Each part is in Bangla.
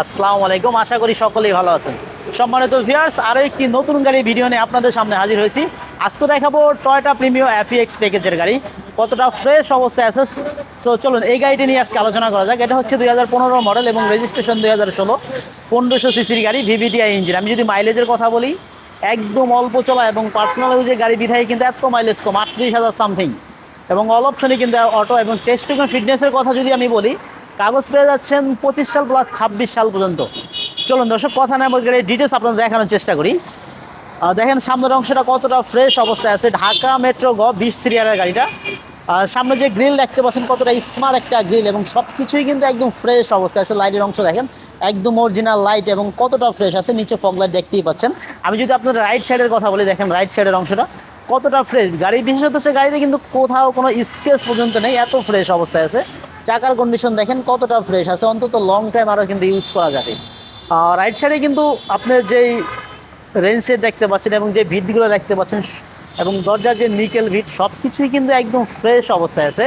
আসসালামু আলাইকুম, আশা করি সকলেই ভালো আছেন। সম্মানিত ভিয়ার্স আরও একটি নতুন গাড়ি ভিডিও নিয়ে আপনাদের সামনে হাজির হয়েছি। আজকে দেখাবো টয়টা প্রিমিও এক্স প্যাকেজের গাড়ি। কতটা ফ্রেশ অবস্থায় আছে? সো চলুন এই গাড়িটি নিয়ে আজকে আলোচনা করা যাক। এটা হচ্ছে দুই হাজার পনেরো মডেল এবং রেজিস্ট্রেশন দুই হাজার ষোলো। পনেরোশো সিসির গাড়ি ভিভিটিআই ইঞ্জিন আমি যদি মাইলেজের কথা বলি, একদম অল্প চলা এবং পার্সোনাল ইউজের গাড়ি বিধায় কিন্তু এত মাইলেজ কম, আটত্রিশ হাজার সামথিং এবং অল অপশনে কিন্তু অটো এবং টেস্ট এবং ফিটনেসের কথা যদি আমি বলি কাগজ পেয়ে যাচ্ছেন পঁচিশ সাল প্লাস ছাব্বিশ সাল পর্যন্ত। চলুন দর্শক, কথা না বলে ডিটেলস আপনাদের দেখানোর চেষ্টা করি। দেখেন সামনের অংশটা কতটা ফ্রেশ অবস্থায় আছে। ঢাকা মেট্রো গ বিশ সিরিয়ালের গাড়িটা। আর সামনে যে গ্রিল দেখতে পাচ্ছেন, কতটা স্মার্ট একটা গ্রিল এবং সব কিছুই কিন্তু একদম ফ্রেশ অবস্থায় আছে। লাইটের অংশ দেখেন, একদম অরিজিনাল লাইট এবং কতটা ফ্রেশ আছে। নিচে ফগ লাইট দেখতেই পাচ্ছেন। আমি যদি আপনার রাইট সাইডের কথা বলি, দেখেন রাইট সাইডের অংশটা কতটা ফ্রেশ গাড়ি বিশেষত সে গাড়িতে কিন্তু কোথাও কোনো স্কেচ পর্যন্ত নেই, এত ফ্রেশ অবস্থায় আছে। চাকার কন্ডিশন দেখেন কতটা ফ্রেশ আছে। অন্তত লং টাইম আরও কিন্তু ইউজ করা যাবে। রাইট সাইডে কিন্তু আপনার যেই রেঞ্জ দেখতে পাচ্ছেন এবং যে ভিটগুলো দেখতে পাচ্ছেন, এবং দরজার যে নিকেল ভিট সব কিছুই কিন্তু একদম ফ্রেশ অবস্থায় আছে।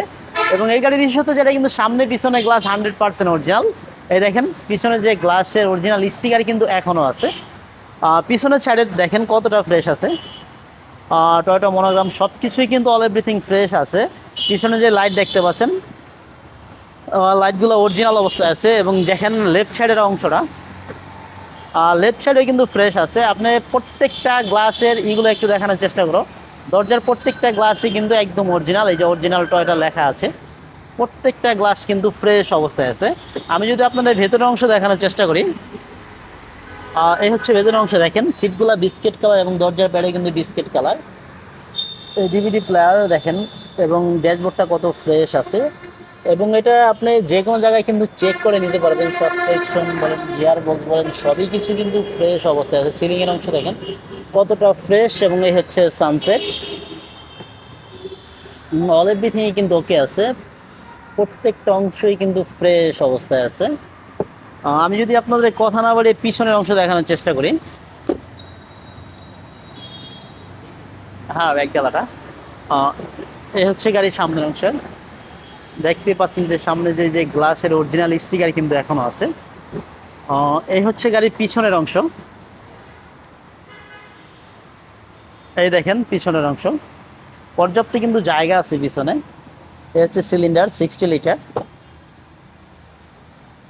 এবং এই গাড়ির বিশেষত যেটা, কিন্তু সামনে পিছনে গ্লাস হান্ড্রেড পার্সেন্ট অরিজিনাল এই দেখেন, পিছনে যে গ্লাসের অরিজিনাল স্টিকার কিন্তু এখনও আছে। পিছনের সাইডে দেখেন কতটা ফ্রেশ আছে। টয়টা মনোগ্রাম সব কিছুই কিন্তু অল এভরিথিং ফ্রেশ আছে। পিছনে যে লাইট দেখতে পাচ্ছেন লাইটগুলো অরিজিনাল অবস্থায় আছে এবং দেখেন লেফট সাইডের অংশটা। লেফট সাইডে কিন্তু ফ্রেশ আছে। আপনি প্রত্যেকটা গ্লাসের ইগুলো একটু দেখানোর চেষ্টা করো। দরজার প্রত্যেকটা গ্লাসই কিন্তু একদম অরিজিনাল এই যে অরিজিনাল টয়টা লেখা আছে। প্রত্যেকটা গ্লাস কিন্তু ফ্রেশ অবস্থায় আছে। আমি যদি আপনাদের ভেতরের অংশ দেখানোর চেষ্টা করি এই হচ্ছে ভেতরের অংশ। দেখেন সিটগুলো বিস্কিট কালার এবং দরজার প্যাডে কিন্তু বিস্কিট কালার এই ডিভিডি প্লেয়ার দেখেন, এবং ড্যাশবোর্ডটা কত ফ্রেশ আছে। এবং এটা আপনি যে কোনো জায়গায় কিন্তু চেক করে নিতে পারবেন সাসপেকশন বলেন গিয়ার বক্স বলেন, সবই কিছু কিন্তু ফ্রেশ অবস্থায় আছে। সিলিংয়ের অংশ দেখেন, কতটা ফ্রেশ এবং এই হচ্ছে সানসেট অল এভরিথিংই কিন্তু ওকে আছে। প্রত্যেকটা অংশই কিন্তু ফ্রেশ অবস্থায় আছে। আমি যদি আপনাদের কথা না বলে পিছনের অংশ দেখানোর চেষ্টা করি। হ্যাঁ ব্যাগ গেলাটা। এই হচ্ছে গাড়ির সামনের অংশ। দেখতে পাচ্ছেন যে সামনে যে যে গ্লাসের অরিজিনাল স্টিকার কিন্তু এখনও আছে। এই হচ্ছে গাড়ির পিছনের অংশ। এই দেখেন পিছনের অংশ। পর্যাপ্ত কিন্তু জায়গা আছে পিছনে। এই হচ্ছে সিলিন্ডার সিক্সটি লিটার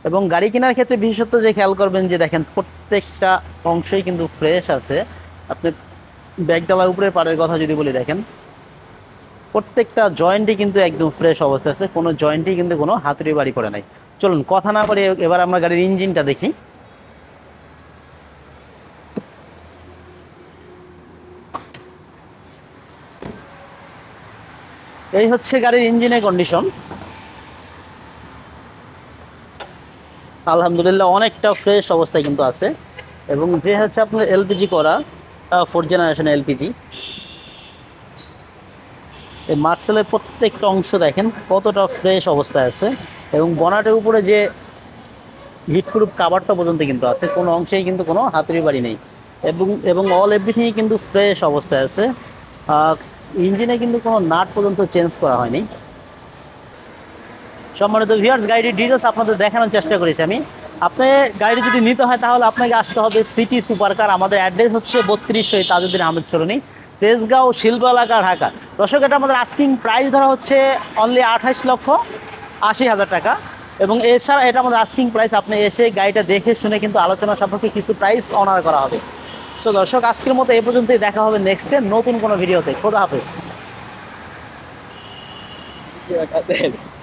এবং গাড়ি কেনার ক্ষেত্রে বিশেষত যে খেয়াল করবেন যে দেখেন, প্রত্যেকটা অংশই কিন্তু ফ্রেশ আছে। আপনি ব্যাগডালার উপরের পাড়ের কথা যদি বলি দেখেন। প্রত্যেকটা জয়েন্টই কিন্তু একদম ফ্রেশ অবস্থা আছে। কোনো জয়েন্টই কিন্তু কোনো হাতুড়ি বাড়ি করে নাই। চলুন, কথা না বলে এবার আমরা গাড়ির ইঞ্জিনটা দেখি। এই হচ্ছে গাড়ির ইঞ্জিনের কন্ডিশন আলহামদুলিল্লাহ, অনেকটা ফ্রেশ অবস্থায় কিন্তু আছে। এবং যে হচ্ছে আপনার এলপিজি করা ফোর জেনারেশন এলপিজি এই মার্সেলের প্রত্যেকটা অংশ দেখেন কতটা ফ্রেশ অবস্থায় আছে এবং বনাটের উপরে যে হিটপ্রুফ কাভারটা পর্যন্ত কিন্তু আছে, কোনো অংশেই কিন্তু কোনো হাতুড়ি বাড়ি নেই। এবং এবং অল এভরিথিংই কিন্তু ফ্রেশ অবস্থায় আছে। ইঞ্জিনে কিন্তু কোনো নাট পর্যন্ত চেঞ্জ করা হয়নি। সম্মানিত ভিউয়ার্স গাড়ির ডিটেলস আপনাদের দেখানোর চেষ্টা করেছি আমি। আপনি গাড়ি যদি নিতে হয় তাহলে আপনাকে আসতে হবে সিটি সুপার কার আমাদের অ্যাড্রেস হচ্ছে বত্রিশ শহীদ তাজুদ্দিন আহমেদ সরণি। তেজগাঁও শিল্প এলাকা ঢাকা। দর্শক, এটা আমাদের আস্কিং প্রাইস ধরা হচ্ছে অনলি আঠাশ লক্ষ আশি হাজার টাকা। এবং এছাড়া এটা আমাদের আস্কিং প্রাইস আপনি এসে গাড়িটা দেখে শুনে কিন্তু আলোচনা সম্পর্কে কিছু প্রাইস অনার করা হবে। সো দর্শক, আজকের মতো এই পর্যন্তই, দেখা হবে নেক্সটে নতুন কোনো ভিডিওতে খোদা হাফেজ।